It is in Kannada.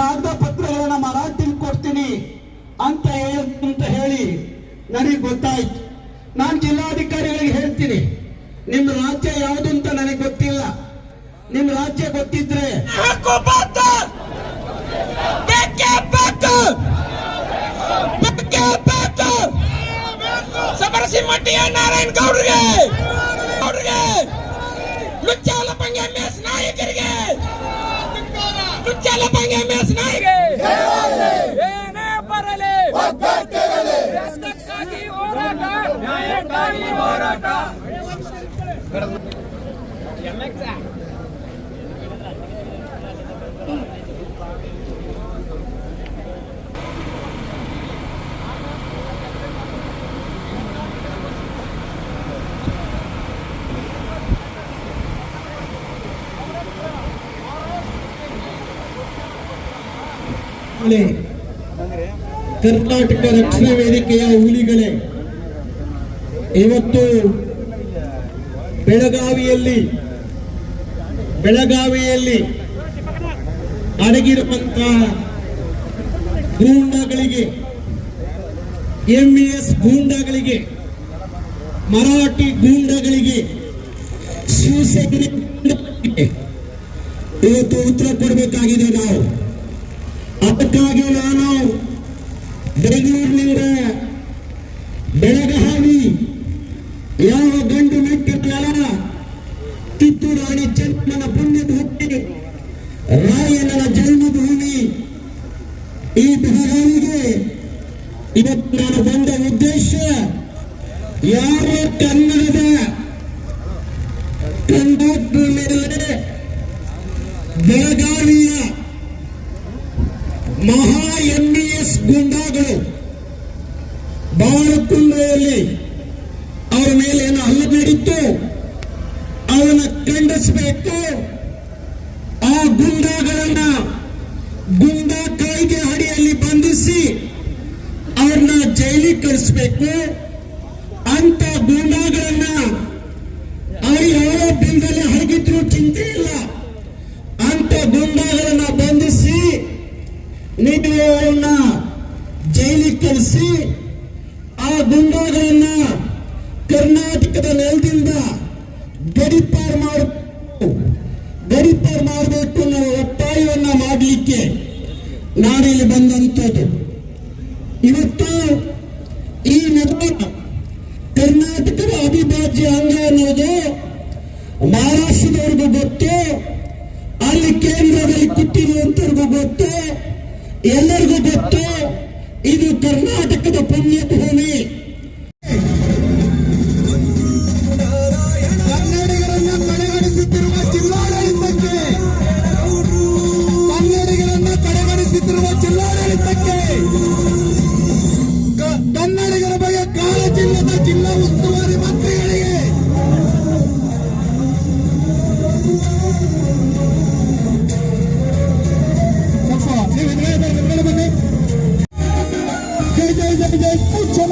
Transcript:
ಕಾಗದ ಪತ್ರಗಳನ್ನ ಮರಾಠಿಲಿ ಕೊಡ್ತೀನಿ ಅಂತ ಹೇಳಂತ ಹೇಳಿ ನನಗೆ ಗೊತ್ತಾಯ್ತು. ನಾನು ಜಿಲ್ಲಾಧಿಕಾರಿಗಳಿಗೆ ಹೇಳ್ತೀನಿ ನಿಮ್ಮ ರಾಜ್ಯ ಯಾವುದು ಅಂತ ನನಗೆ ಗೊತ್ತಿಲ್ಲ. ನಿಮ್ಮ ರಾಜ್ಯ ಗೊತ್ತಿದ್ರೆ ಬಂತು! ಸಮರಸಿಂಹಟ್ಟಿಯ ನಾರಾಯಣ ಗೌಡ್ರಿಗೆ! ಲುಚ್ಚಾಲ ಪಂಗೆ ಎಂ ಎಸ್ ನಾಯಕರಿಗೆ ಏನೇ ಬರಲಿ ದೇಶಕ್ಕಾಗಿ ಹೋರಾಟ ನ್ಯಾಯಕ್ಕಾಗಿ ಹೋರಾಟ ಹುಲಿ. ಕರ್ನಾಟಕ ರಕ್ಷಣಾ ವೇದಿಕೆಯ ಹುಲಿಗಳೇ, ಇವತ್ತು ಬೆಳಗಾವಿಯಲ್ಲಿ ಬೆಳಗಾವಿಯಲ್ಲಿ ಅಡಗಿರುವಂತ ಗೂಂಡಗಳಿಗೆ ಎಂಇಎಸ್ ಗೂಂಡಗಳಿಗೆ, ಮರಾಠಿ ಗೂಂಡಗಳಿಗೆ ಶಿವಸೇನೆ ಇವತ್ತು ಉತ್ತರ ಕೊಡಬೇಕಾಗಿದೆ ನಾವು ಅದಕ್ಕಾಗಿ ನಾನು ಬೆಂಗಳೂರಿನಿಂದ ಬೆಳಗಾವಿ ಯಾವ ಗಂಡು ಮೆಟ್ಟಿರ್ಲಲ್ಲ ಕಿತ್ತೂರು ರಾಣಿ ಪುಣ್ಯದ ಹುಟ್ಟಿ ರಾಯಣ್ಣನ ಜನ್ಮಭೂಮಿ ಈ ಬೆಳಗಾವಿಗೆ ಇವತ್ತು ನಾನು ಬಂದ ಉದ್ದೇಶ ಯಾರ ಕನ್ನಡದ ಕಂಡಕ್ಟರ್ ಮೇಲೆ ಬೆಳಗಾವಿಯ ಮಹಾ ಎಂ ಬಿ ಎಸ್ ಗುಂಡಾಗಳು ಬಾಳಕುಂಬೆಯಲ್ಲಿ ಅವರ ಮೇಲೆ ಏನೋ ಹಲ್ಲೆ ಬೀಡಿತ್ತು ಅವನ್ನ ಖಂಡಿಸಬೇಕು. ಆ ಗುಂಡಾಗಳನ್ನ ಗುಂಡಾ ಕಾಯ್ದೆ ಅಡಿಯಲ್ಲಿ ಬಂಧಿಸಿ ಅವ್ರನ್ನ ಜೈಲಿಗೆ ಕಳಿಸ್ಬೇಕು. ಅಂತ ಗುಂಡಾಗಳನ್ನ ಅವ್ರು ಯಾವ ಬಿಲ್ದಲ್ಲಿ ಹರಗಿದ್ರು ಚಿಂತೆ ಇಲ್ಲ ಅಂತ ಗುಂಡಾಗಳನ್ನ ಬಂಧಿಸಿ ನೀವು ಅವರನ್ನ ಜೈಲಿಗೆ ಕಳಿಸಿ ಆ ಗುಂಡಾಗಳನ್ನ ಕರ್ನಾಟಕದ ನೆಲದಿಂದ ಗಡಿಪಾರು ಮಾಡಬೇಕು ಗಡಿಪಾರು ಮಾಡಬೇಕು ಅನ್ನೋ ಒತ್ತಾಯವನ್ನ ಮಾಡಲಿಕ್ಕೆ ನಾಡಿಲ್ಲಿ ಬಂದಂಥದ್ದು. ಇವತ್ತು ಈ ನಿರ್ಮಾಣ ಕರ್ನಾಟಕದ ಅವಿಭಾಜ್ಯ ಅಂಗ ಅನ್ನೋದು ಮಹಾರಾಷ್ಟ್ರದವ್ರಿಗೂ ಗೊತ್ತು, ಅಲ್ಲಿ ಕೇಂದ್ರದಲ್ಲಿ ಕೂತಿರುವಂತವ್ರಿಗೂ ಗೊತ್ತು. ಎಲ್ಲರಿಗೂ ಗೊತ್ತು ಇದು ಕರ್ನಾಟಕದ ಪುಣ್ಯಭೂಮಿ. que ya escucha